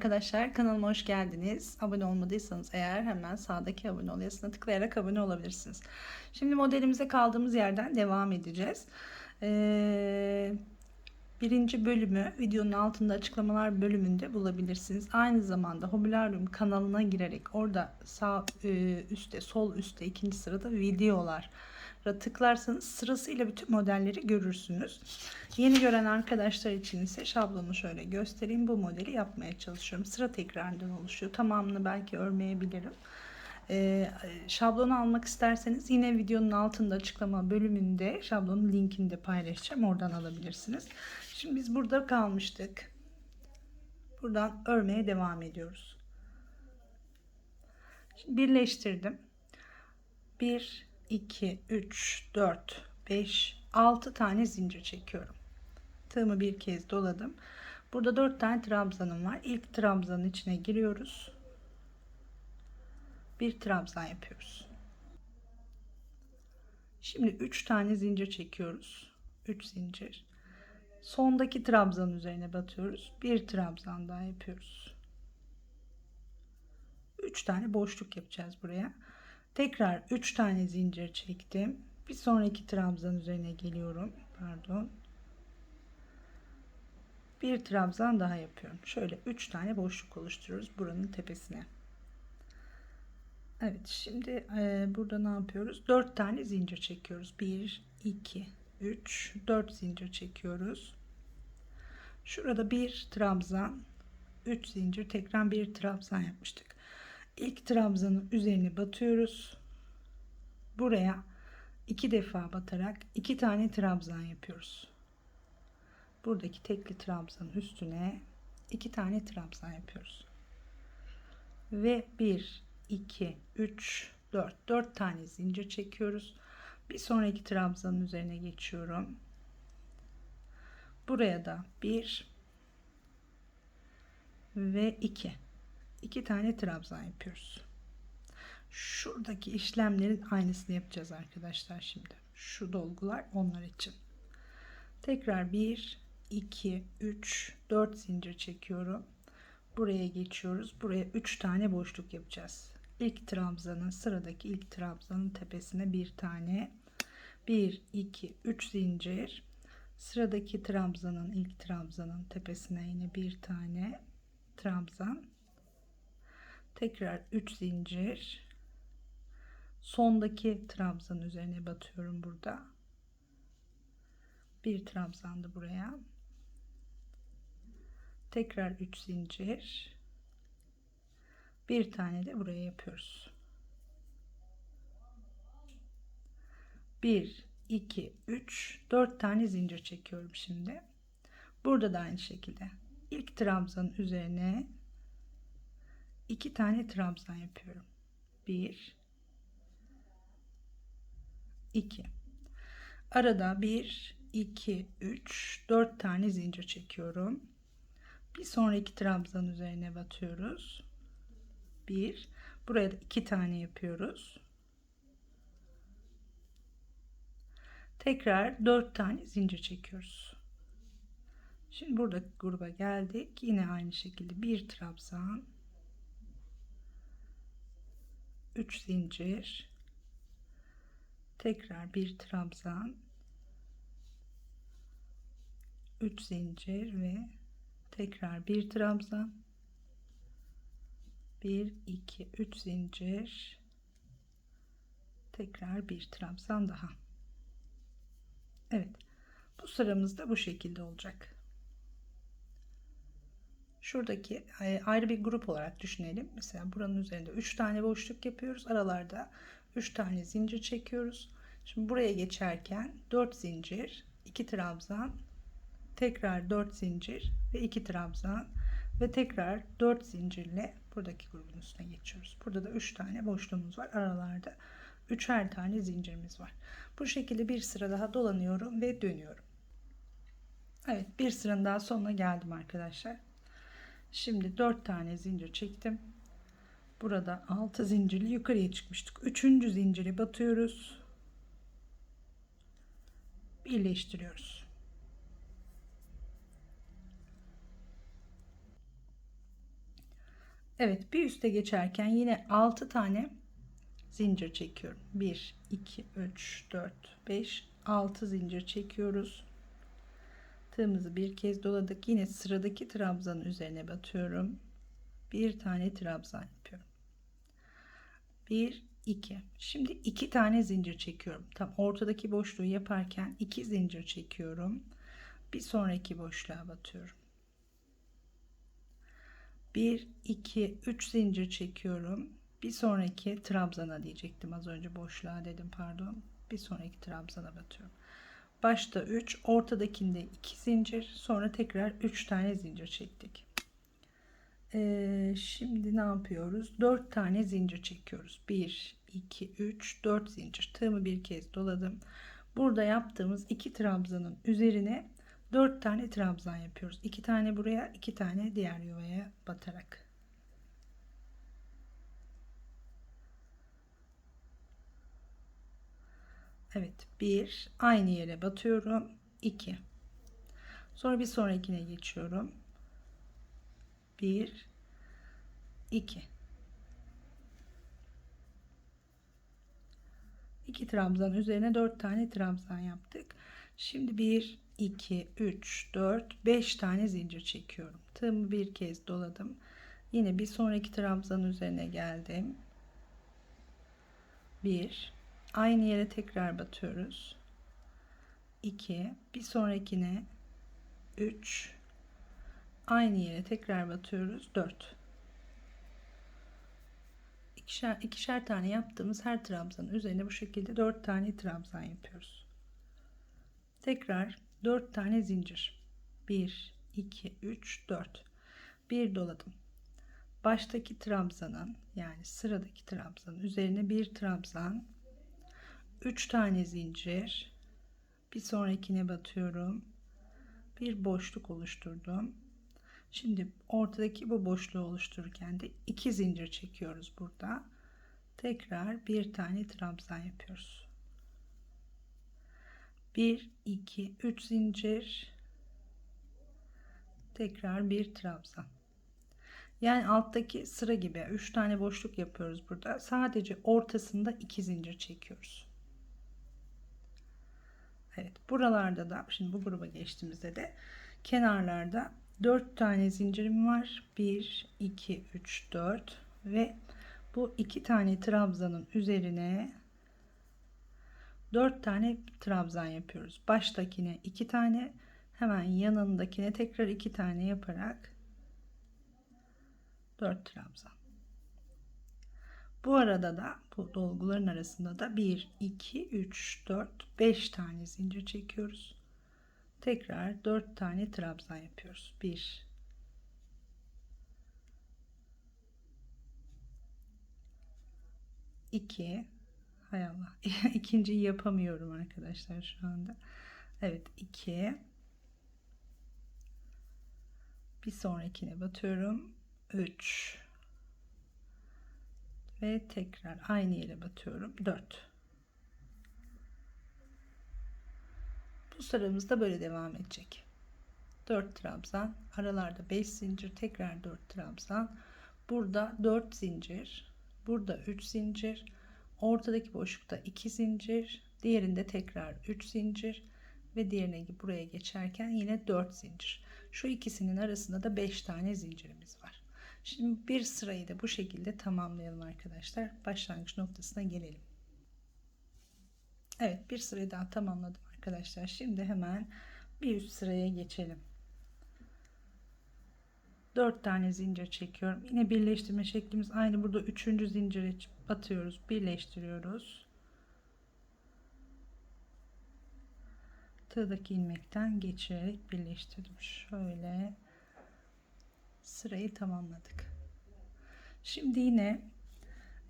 arkadaşlar kanalıma hoş geldiniz. Abone olmadıysanız eğer hemen sağdaki abone ol yazısına tıklayarak abone olabilirsiniz. Şimdi modelimize kaldığımız yerden devam edeceğiz. Ee, birinci bölümü videonun altında açıklamalar bölümünde bulabilirsiniz. Aynı zamanda Hobilaryum kanalına girerek orada sağ e, üstte sol üstte ikinci sırada videolar tıklarsanız sırasıyla bütün modelleri görürsünüz. Yeni gören arkadaşlar için ise şablonu şöyle göstereyim. Bu modeli yapmaya çalışıyorum. Sıra tekrarından oluşuyor. Tamamını belki örmeyebilirim. Ee, şablonu almak isterseniz yine videonun altında açıklama bölümünde şablonun linkini de paylaşacağım. Oradan alabilirsiniz. Şimdi biz burada kalmıştık. Buradan örmeye devam ediyoruz. Şimdi birleştirdim. 1 2 3 4 5 6 tane zincir çekiyorum. Tığımı bir kez doladım. Burada 4 tane trabzanım var. İlk trabzanın içine giriyoruz. Bir trabzan yapıyoruz. Şimdi 3 tane zincir çekiyoruz. 3 zincir. Sondaki trabzanın üzerine batıyoruz. Bir trabzan daha yapıyoruz. 3 tane boşluk yapacağız buraya. Tekrar 3 tane zincir çektim. Bir sonraki trabzan üzerine geliyorum. Pardon. Bir trabzan daha yapıyorum. Şöyle 3 tane boşluk oluşturuyoruz buranın tepesine. Evet şimdi e, burada ne yapıyoruz? 4 tane zincir çekiyoruz. 1, 2, 3, 4 zincir çekiyoruz. Şurada bir trabzan, 3 zincir tekrar bir trabzan yapmıştık. İlk trabzanın üzerine batıyoruz. Buraya iki defa batarak iki tane trabzan yapıyoruz. Buradaki tekli trabzanın üstüne iki tane trabzan yapıyoruz. Ve 1 2 3 4 4 tane zincir çekiyoruz. Bir sonraki trabzanın üzerine geçiyorum. Buraya da 1 ve 2 2 tane trabzan yapıyoruz. Şuradaki işlemlerin aynısını yapacağız arkadaşlar şimdi. Şu dolgular onlar için. Tekrar 1 2 3 4 zincir çekiyorum. Buraya geçiyoruz. Buraya 3 tane boşluk yapacağız. İlk trabzanın sıradaki ilk trabzanın tepesine bir tane 1 2 3 zincir sıradaki trabzanın ilk trabzanın tepesine yine bir tane trabzan tekrar 3 zincir. Sondaki trabzan üzerine batıyorum burada. Bir trabzandı buraya. Tekrar 3 zincir. Bir tane de buraya yapıyoruz. 1 2 3 4 tane zincir çekiyorum şimdi. Burada da aynı şekilde. İlk trabzanın üzerine iki tane trabzan yapıyorum. 1 2 Arada 1 2 3 4 tane zincir çekiyorum. Bir sonraki trabzan üzerine batıyoruz. 1 Buraya da 2 tane yapıyoruz. Tekrar 4 tane zincir çekiyoruz. Şimdi burada gruba geldik. Yine aynı şekilde bir trabzan 3 zincir. Tekrar bir trabzan. 3 zincir ve tekrar bir trabzan. 1 2 3 zincir. Tekrar bir trabzan daha. Evet bu sıramız da bu şekilde olacak şuradaki ayrı bir grup olarak düşünelim. Mesela buranın üzerinde 3 tane boşluk yapıyoruz. Aralarda 3 tane zincir çekiyoruz. Şimdi buraya geçerken 4 zincir, 2 trabzan, tekrar 4 zincir ve 2 trabzan ve tekrar 4 zincirle buradaki grubun üstüne geçiyoruz. Burada da 3 tane boşluğumuz var. Aralarda 3'er tane zincirimiz var. Bu şekilde bir sıra daha dolanıyorum ve dönüyorum. Evet bir sıranın daha sonuna geldim arkadaşlar. Şimdi 4 tane zincir çektim. Burada 6 zincirli yukarıya çıkmıştık. 3. zinciri batıyoruz. Evet bir üste geçerken yine 6 tane zincir çekiyorum. 1, 2, 3, 4, 5, 6 zincir çekiyoruz. Tığımızı bir kez doladık. Yine sıradaki trabzanın üzerine batıyorum. Bir tane trabzan yapıyorum. 1, 2. Şimdi iki tane zincir çekiyorum. Tam ortadaki boşluğu yaparken iki zincir çekiyorum. Bir sonraki boşluğa batıyorum. 1, 2, 3 zincir çekiyorum. Bir sonraki trabzana diyecektim az önce boşluğa dedim pardon. Bir sonraki trabzana batıyorum. Başta 3, ortadakinde 2 zincir, sonra tekrar 3 tane zincir çektik. Ee, şimdi ne yapıyoruz? 4 tane zincir çekiyoruz. 1, 2, 3, 4 zincir. Tığımı bir kez doladım. Burada yaptığımız iki trabzanın üzerine 4 tane trabzan yapıyoruz. 2 tane buraya, 2 tane diğer yuvaya batarak. Evet, 1 aynı yere batıyorum. 2. Sonra bir sonrakine geçiyorum. 1 2 2 trabzan üzerine 4 tane trabzan yaptık. Şimdi 1 2 3 4 5 tane zincir çekiyorum. Tığımı bir kez doladım. Yine bir sonraki trabzan üzerine geldim. 1 aynı yere tekrar batıyoruz. 2 bir sonrakine 3 aynı yere tekrar batıyoruz. 4 ikişer, ikişer tane yaptığımız her trabzanın üzerine bu şekilde 4 tane trabzan yapıyoruz. Tekrar 4 tane zincir. 1 2 3 4 bir doladım. Baştaki trabzanın yani sıradaki trabzanın üzerine bir trabzan 3 tane zincir bir sonrakine batıyorum bir boşluk oluşturdum Şimdi ortadaki bu boşluğu oluştururken de iki zincir çekiyoruz burada. Tekrar bir tane trabzan yapıyoruz. 1 2 3 zincir tekrar bir trabzan. Yani alttaki sıra gibi 3 tane boşluk yapıyoruz burada. Sadece ortasında iki zincir çekiyoruz. Evet, buralarda da şimdi bu gruba geçtiğimizde de kenarlarda 4 tane zincirim var. 1, 2, 3, 4 ve bu iki tane trabzanın üzerine 4 tane trabzan yapıyoruz. Baştakine 2 tane, hemen yanındakine tekrar 2 tane yaparak 4 trabzan. Bu arada da bu dolguların arasında da 1, 2, 3, 4, 5 tane zincir çekiyoruz. Tekrar 4 tane trabzan yapıyoruz. 1 2 hay Allah. İkinciyi yapamıyorum arkadaşlar şu anda. Evet 2 bir sonrakine batıyorum. 3 ve tekrar aynı yere batıyorum 4 Bu sıramız da böyle devam edecek. 4 trabzan, aralarda 5 zincir, tekrar 4 trabzan. Burada 4 zincir, burada 3 zincir, ortadaki boşlukta 2 zincir, diğerinde tekrar 3 zincir ve diğerine buraya geçerken yine 4 zincir. Şu ikisinin arasında da 5 tane zincirimiz var. Şimdi bir sırayı da bu şekilde tamamlayalım arkadaşlar. Başlangıç noktasına gelelim. Evet bir sırayı daha tamamladım arkadaşlar. Şimdi hemen bir üst sıraya geçelim. 4 tane zincir çekiyorum. Yine birleştirme şeklimiz aynı. Burada 3. zincire batıyoruz. Birleştiriyoruz. Tığdaki ilmekten geçirerek birleştirdim. Şöyle sırayı tamamladık. Şimdi yine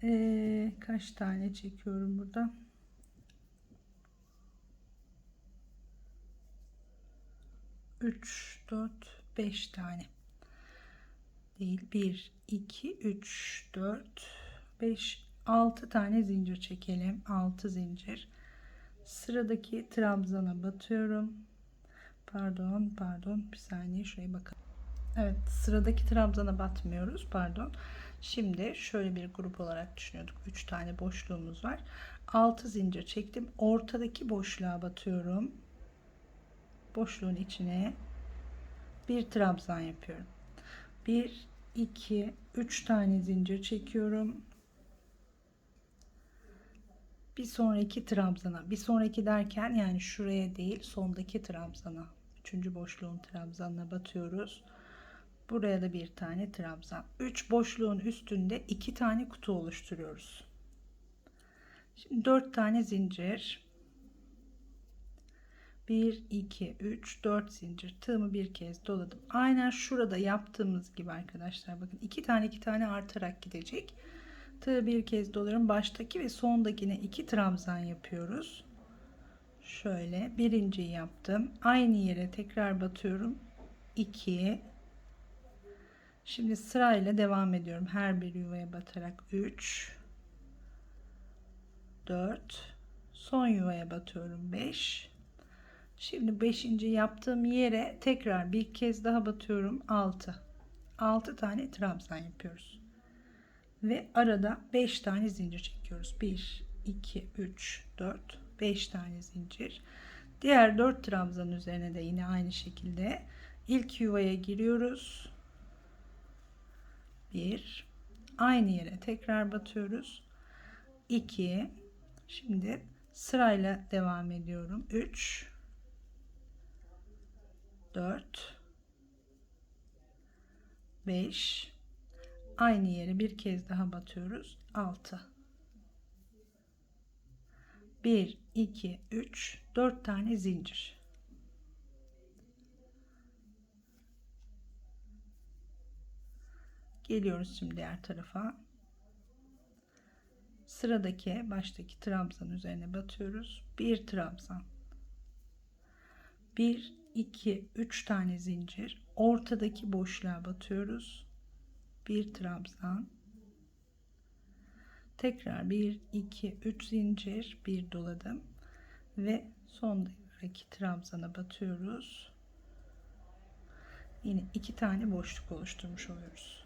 ee, kaç tane çekiyorum burada? 3 4 5 tane. Değil 1 2 3 4 5 6 tane zincir çekelim. 6 zincir. Sıradaki trabzana batıyorum. Pardon pardon. Bir saniye şuraya bakalım Evet sıradaki trabzana batmıyoruz pardon. Şimdi şöyle bir grup olarak düşünüyorduk. 3 tane boşluğumuz var. 6 zincir çektim. Ortadaki boşluğa batıyorum. Boşluğun içine bir trabzan yapıyorum. 1 2 3 tane zincir çekiyorum. Bir sonraki trabzana. Bir sonraki derken yani şuraya değil sondaki trabzana. Üçüncü boşluğun trabzanına batıyoruz. Buraya da bir tane trabzan. 3 boşluğun üstünde 2 tane kutu oluşturuyoruz. Şimdi 4 tane zincir. 1 2 3 4 zincir tığımı bir kez doladım. Aynen şurada yaptığımız gibi arkadaşlar bakın 2 tane 2 tane artarak gidecek. Tığı bir kez dolarım. Baştaki ve sondakine 2 trabzan yapıyoruz. Şöyle birinciyi yaptım. Aynı yere tekrar batıyorum. 2 Şimdi sırayla devam ediyorum. Her bir yuvaya batarak 3 4 son yuvaya batıyorum 5 Şimdi 5. yaptığım yere tekrar bir kez daha batıyorum 6 6 tane trabzan yapıyoruz. Ve arada 5 tane zincir çekiyoruz. 1 2 3 4 5 tane zincir. Diğer 4 trabzan üzerine de yine aynı şekilde ilk yuvaya giriyoruz 1 aynı yere tekrar batıyoruz. 2 şimdi sırayla devam ediyorum. 3 4 5 aynı yere bir kez daha batıyoruz. 6 1 2 3 4 tane zincir Geliyoruz şimdi diğer tarafa. Sıradaki baştaki trabzan üzerine batıyoruz. Bir trabzan. 1 2 3 tane zincir. Ortadaki boşluğa batıyoruz. Bir trabzan. Tekrar 1 2 3 zincir, bir doladım ve sondaki trabzana batıyoruz. Yine iki tane boşluk oluşturmuş oluyoruz.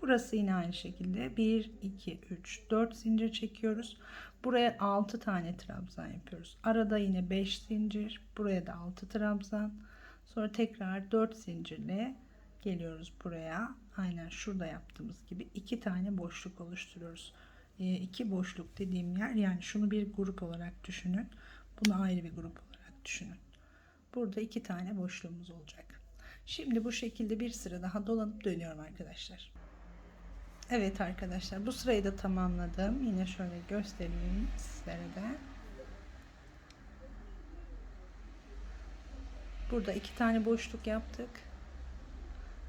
Burası yine aynı şekilde 1 2 3 4 zincir çekiyoruz. Buraya 6 tane trabzan yapıyoruz. Arada yine 5 zincir, buraya da 6 trabzan. Sonra tekrar 4 zincirle geliyoruz buraya. Aynen şurada yaptığımız gibi 2 tane boşluk oluşturuyoruz. 2 e, boşluk dediğim yer yani şunu bir grup olarak düşünün. Bunu ayrı bir grup olarak düşünün. Burada 2 tane boşluğumuz olacak. Şimdi bu şekilde bir sıra daha dolanıp dönüyorum arkadaşlar. Evet arkadaşlar bu sırayı da tamamladım. Yine şöyle göstereyim sizlere de. Burada iki tane boşluk yaptık.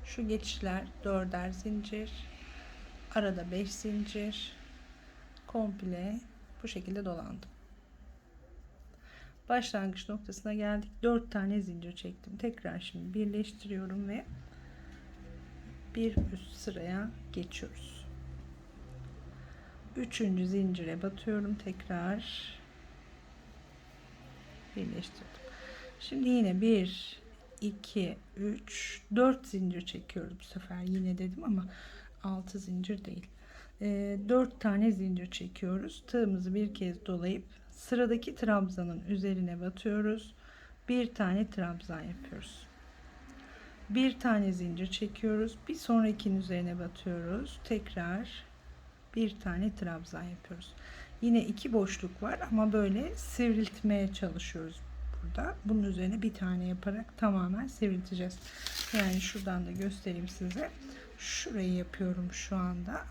Şu geçişler dörder zincir. Arada beş zincir. Komple bu şekilde dolandım. Başlangıç noktasına geldik. Dört tane zincir çektim. Tekrar şimdi birleştiriyorum ve bir üst sıraya geçiyoruz. Üçüncü zincire batıyorum tekrar birleştirdim. Şimdi yine bir 2 3 4 zincir çekiyoruz bu sefer yine dedim ama 6 zincir değil. E, 4 tane zincir çekiyoruz. Tığımızı bir kez dolayıp sıradaki trabzanın üzerine batıyoruz. Bir tane trabzan yapıyoruz bir tane zincir çekiyoruz. Bir sonrakinin üzerine batıyoruz. Tekrar bir tane trabzan yapıyoruz. Yine iki boşluk var ama böyle sivriltmeye çalışıyoruz burada. Bunun üzerine bir tane yaparak tamamen sivrilteceğiz. Yani şuradan da göstereyim size. Şurayı yapıyorum şu anda.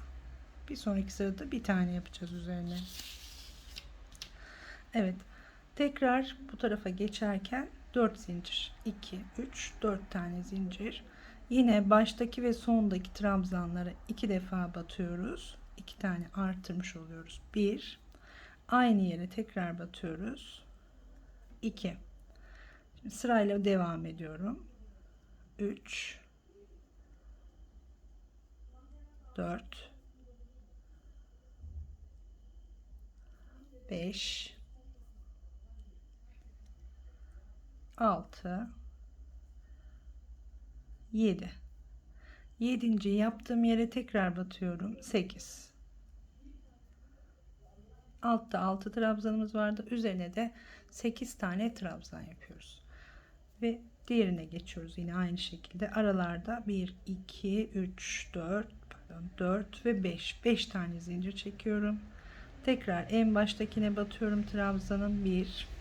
Bir sonraki sırada bir tane yapacağız üzerine. Evet. Tekrar bu tarafa geçerken 4 zincir. 2 3 4 tane zincir. Yine baştaki ve sondaki trabzanlara iki defa batıyoruz. 2 tane artırmış oluyoruz. 1 aynı yere tekrar batıyoruz. 2 Şimdi sırayla devam ediyorum. 3 4 5 6 7 7. yaptığım yere tekrar batıyorum. 8 altta 6 trabzanımız vardı. Üzerine de 8 tane trabzan yapıyoruz. Ve diğerine geçiyoruz yine aynı şekilde. Aralarda 1 2 3 4 pardon 4 ve 5 5 tane zincir çekiyorum. Tekrar en baştakine batıyorum trabzanın. 1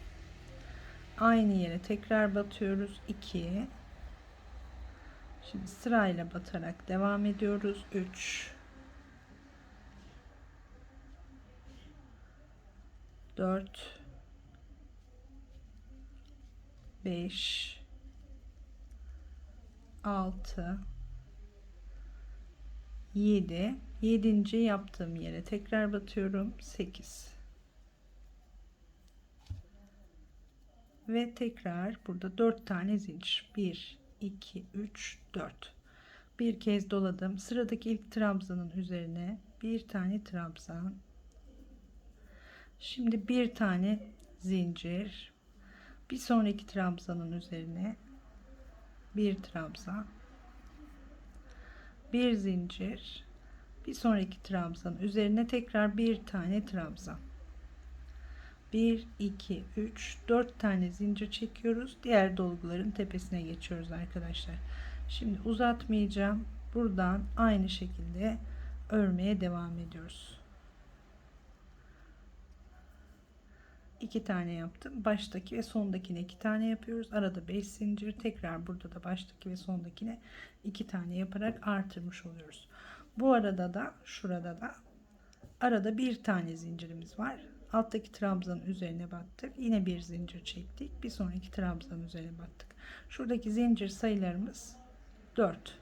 aynı yere tekrar batıyoruz. 2 şimdi sırayla batarak devam ediyoruz. 3 4 5 6 7 7. yaptığım yere tekrar batıyorum. 8 ve tekrar burada 4 tane zincir 1 2 3 4 bir kez doladım. Sıradaki ilk trabzanın üzerine bir tane trabzan. Şimdi bir tane zincir. Bir sonraki trabzanın üzerine bir trabzan. Bir zincir. Bir sonraki trabzan üzerine tekrar bir tane trabzan 1 2 3 4 tane zincir çekiyoruz. Diğer dolguların tepesine geçiyoruz arkadaşlar. Şimdi uzatmayacağım. Buradan aynı şekilde örmeye devam ediyoruz. İki tane yaptım. Baştaki ve sondakine iki tane yapıyoruz. Arada 5 zincir. Tekrar burada da baştaki ve sondakine iki tane yaparak artırmış oluyoruz. Bu arada da şurada da arada bir tane zincirimiz var alttaki trabzanın üzerine battık. Yine bir zincir çektik. Bir sonraki trabzanın üzerine battık. Şuradaki zincir sayılarımız 4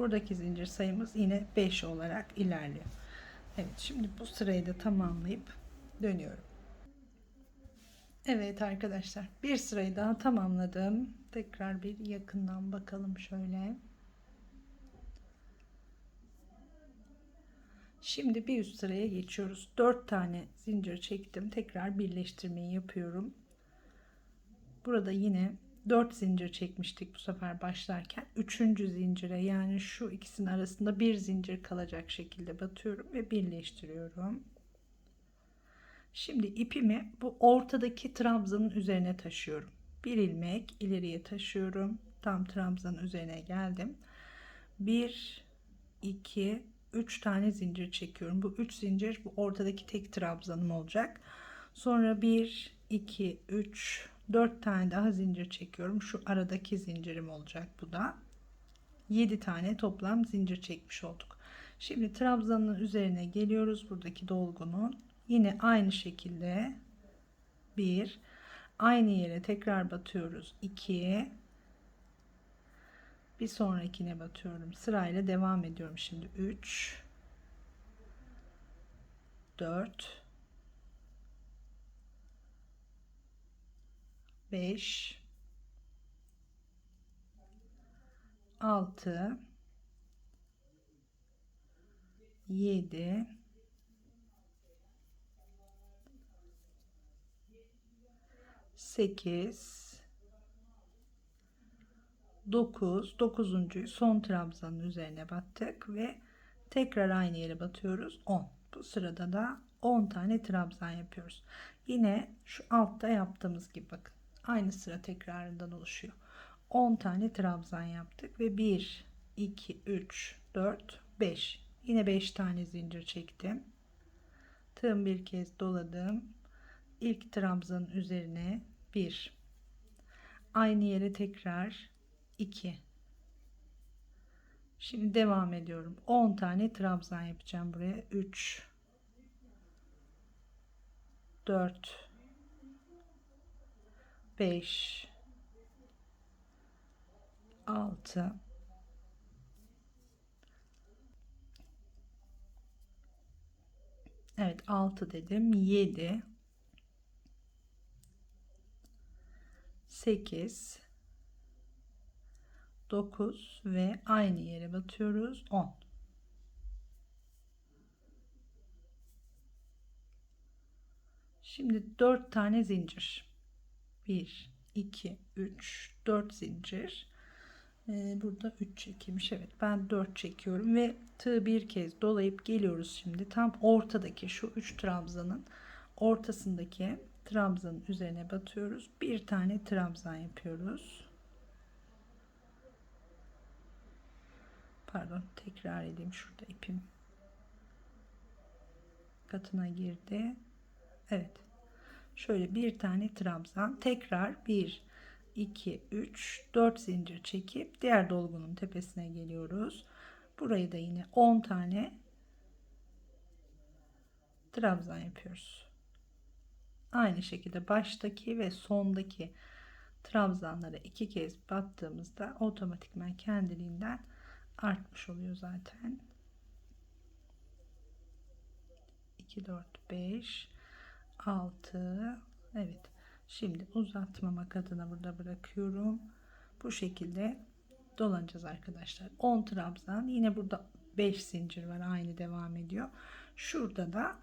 buradaki zincir sayımız yine 5 olarak ilerliyor. Evet şimdi bu sırayı da tamamlayıp dönüyorum. Evet arkadaşlar bir sırayı daha tamamladım. Tekrar bir yakından bakalım şöyle Şimdi bir üst sıraya geçiyoruz. 4 tane zincir çektim. Tekrar birleştirmeyi yapıyorum. Burada yine 4 zincir çekmiştik bu sefer başlarken. 3. zincire yani şu ikisinin arasında bir zincir kalacak şekilde batıyorum ve birleştiriyorum. Şimdi ipimi bu ortadaki trabzanın üzerine taşıyorum. Bir ilmek ileriye taşıyorum. Tam trabzanın üzerine geldim. 1 2 3 tane zincir çekiyorum. Bu 3 zincir bu ortadaki tek trabzanım olacak. Sonra 1 2 3 4 tane daha zincir çekiyorum. Şu aradaki zincirim olacak bu da. 7 tane toplam zincir çekmiş olduk. Şimdi trabzanın üzerine geliyoruz. Buradaki dolgunun yine aynı şekilde 1 aynı yere tekrar batıyoruz. 2 bir sonrakine batıyorum. Sırayla devam ediyorum şimdi. 3 4 5 6 7 8 9 9. son trabzanın üzerine battık ve tekrar aynı yere batıyoruz. 10 bu sırada da 10 tane trabzan yapıyoruz. Yine şu altta yaptığımız gibi bakın. Aynı sıra tekrarından oluşuyor. 10 tane trabzan yaptık ve 1 2 3 4 5 yine 5 tane zincir çektim. Tığım bir kez doladım. İlk trabzanın üzerine 1 aynı yere tekrar 2 şimdi devam ediyorum. 10 tane trabzan yapacağım buraya. 3 4 5 6 Evet 6 dedim. 7 8 9 ve aynı yere batıyoruz 10 Şimdi 4 tane zincir. 1, 2, 3, 4 zincir. Ee, burada 3 çekilmiş. Evet ben 4 çekiyorum ve tığ bir kez dolayıp geliyoruz şimdi. Tam ortadaki şu 3 trabzanın ortasındaki trabzanın üzerine batıyoruz. Bir tane trabzan yapıyoruz. Pardon tekrar edeyim şurada ipim katına girdi. Evet. Şöyle bir tane trabzan tekrar 1 2 3 4 zincir çekip diğer dolgunun tepesine geliyoruz. Burayı da yine 10 tane trabzan yapıyoruz. Aynı şekilde baştaki ve sondaki trabzanlara iki kez battığımızda otomatikman kendiliğinden artmış oluyor zaten. 2 4 5 6 Evet. Şimdi uzatmamak adına burada bırakıyorum. Bu şekilde dolanacağız arkadaşlar. 10 trabzan. Yine burada 5 zincir var. Aynı devam ediyor. Şurada da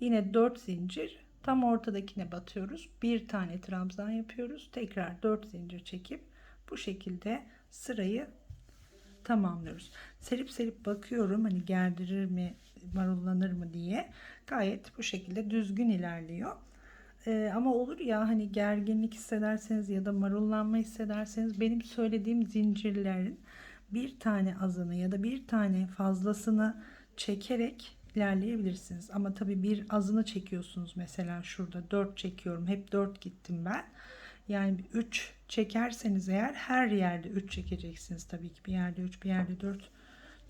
yine 4 zincir. Tam ortadakine batıyoruz. Bir tane trabzan yapıyoruz. Tekrar 4 zincir çekip bu şekilde sırayı tamamlıyoruz. Serip serip bakıyorum hani gerdirir mi, marullanır mı diye. Gayet bu şekilde düzgün ilerliyor. Ee, ama olur ya hani gerginlik hissederseniz ya da marullanma hissederseniz benim söylediğim zincirlerin bir tane azını ya da bir tane fazlasını çekerek ilerleyebilirsiniz. Ama tabii bir azını çekiyorsunuz mesela şurada 4 çekiyorum. Hep 4 gittim ben. Yani 3 çekerseniz eğer her yerde 3 çekeceksiniz tabii ki. Bir yerde 3 bir yerde 4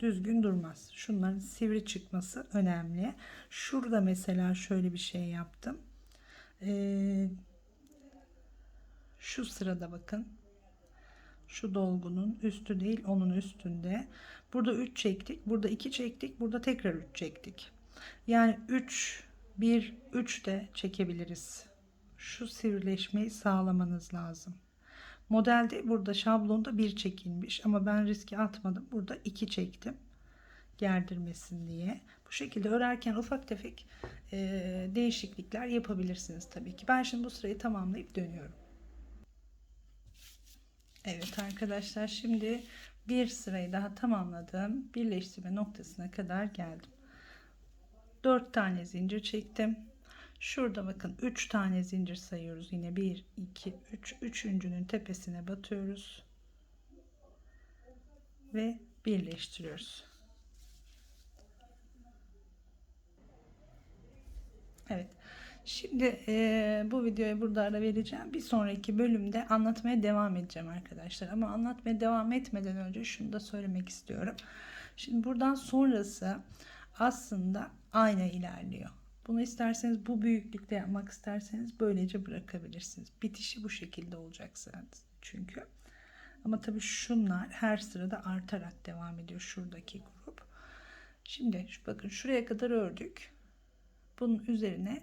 düzgün durmaz. Şunların sivri çıkması önemli. Şurada mesela şöyle bir şey yaptım. Ee, şu sırada bakın. Şu dolgunun üstü değil onun üstünde. Burada 3 çektik. Burada 2 çektik. Burada tekrar 3 çektik. Yani 3 1 3 de çekebiliriz. Şu sivrileşmeyi sağlamanız lazım. Modelde burada şablonda 1 çekilmiş ama ben riski atmadım. Burada 2 çektim. Gerdirmesin diye. Bu şekilde örerken ufak tefek e, değişiklikler yapabilirsiniz tabii ki. Ben şimdi bu sırayı tamamlayıp dönüyorum. Evet arkadaşlar şimdi bir sırayı daha tamamladım. Birleştirme noktasına kadar geldim. 4 tane zincir çektim. Şurada bakın 3 tane zincir sayıyoruz. Yine 1, 2, 3. Üçüncünün tepesine batıyoruz. Ve birleştiriyoruz. Evet. Şimdi e, bu videoyu burada ara vereceğim. Bir sonraki bölümde anlatmaya devam edeceğim arkadaşlar. Ama anlatmaya devam etmeden önce şunu da söylemek istiyorum. Şimdi buradan sonrası aslında aynı ilerliyor. Bunu isterseniz bu büyüklükte yapmak isterseniz böylece bırakabilirsiniz. Bitişi bu şekilde olacak çünkü. Ama tabii şunlar her sırada artarak devam ediyor şuradaki grup. Şimdi bakın şuraya kadar ördük. Bunun üzerine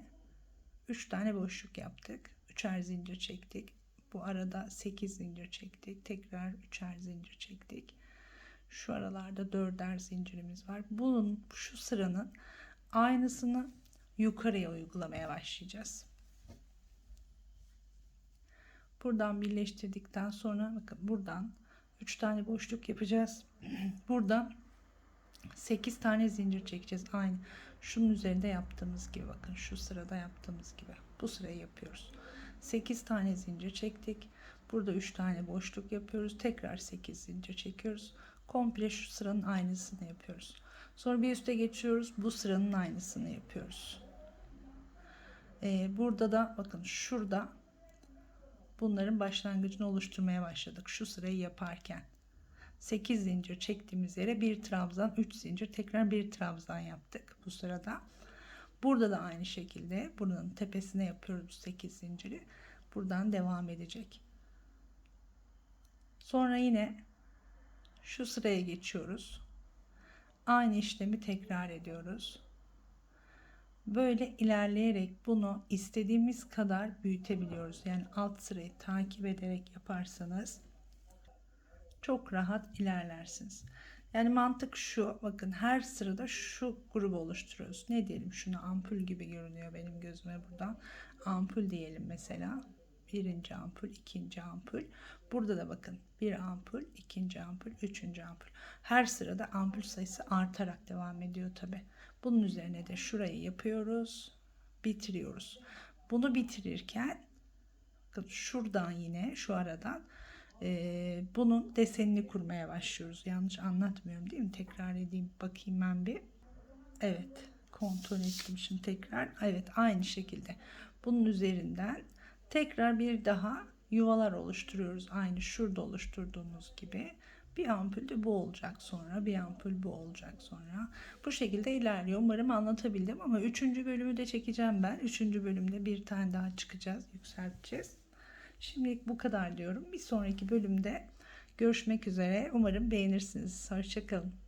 3 tane boşluk yaptık. 3'er zincir çektik. Bu arada 8 zincir çektik. Tekrar 3'er zincir çektik. Şu aralarda 4'er zincirimiz var. Bunun şu sıranın aynısını yukarıya uygulamaya başlayacağız. Buradan birleştirdikten sonra bakın buradan 3 tane boşluk yapacağız. Burada 8 tane zincir çekeceğiz. Aynı şunun üzerinde yaptığımız gibi bakın şu sırada yaptığımız gibi. Bu sırayı yapıyoruz. 8 tane zincir çektik. Burada 3 tane boşluk yapıyoruz. Tekrar 8 zincir çekiyoruz. Komple şu sıranın aynısını yapıyoruz. Sonra bir üste geçiyoruz. Bu sıranın aynısını yapıyoruz. Ee, burada da bakın şurada bunların başlangıcını oluşturmaya başladık. Şu sırayı yaparken. 8 zincir çektiğimiz yere bir trabzan 3 zincir tekrar bir trabzan yaptık bu sırada. Burada da aynı şekilde buranın tepesine yapıyoruz 8 zinciri. Buradan devam edecek. Sonra yine şu sıraya geçiyoruz. Aynı işlemi tekrar ediyoruz. Böyle ilerleyerek bunu istediğimiz kadar büyütebiliyoruz. Yani alt sırayı takip ederek yaparsanız çok rahat ilerlersiniz. Yani mantık şu. Bakın her sırada şu grubu oluşturuyoruz. Ne diyelim şunu ampul gibi görünüyor benim gözüme buradan. Ampul diyelim mesela. Birinci ampul, ikinci ampul. Burada da bakın bir ampul, ikinci ampul, üçüncü ampul. Her sırada ampul sayısı artarak devam ediyor tabi. Bunun üzerine de şurayı yapıyoruz. Bitiriyoruz. Bunu bitirirken şuradan yine şu aradan e, bunun desenini kurmaya başlıyoruz. Yanlış anlatmıyorum değil mi? Tekrar edeyim bakayım ben bir. Evet kontrol ettim şimdi tekrar. Evet aynı şekilde bunun üzerinden tekrar bir daha yuvalar oluşturuyoruz. Aynı şurada oluşturduğumuz gibi. Bir ampul de bu olacak sonra. Bir ampul bu olacak sonra. Bu şekilde ilerliyor. Umarım anlatabildim ama üçüncü bölümü de çekeceğim ben. Üçüncü bölümde bir tane daha çıkacağız. Yükselteceğiz. Şimdilik bu kadar diyorum. Bir sonraki bölümde görüşmek üzere. Umarım beğenirsiniz. Hoşçakalın.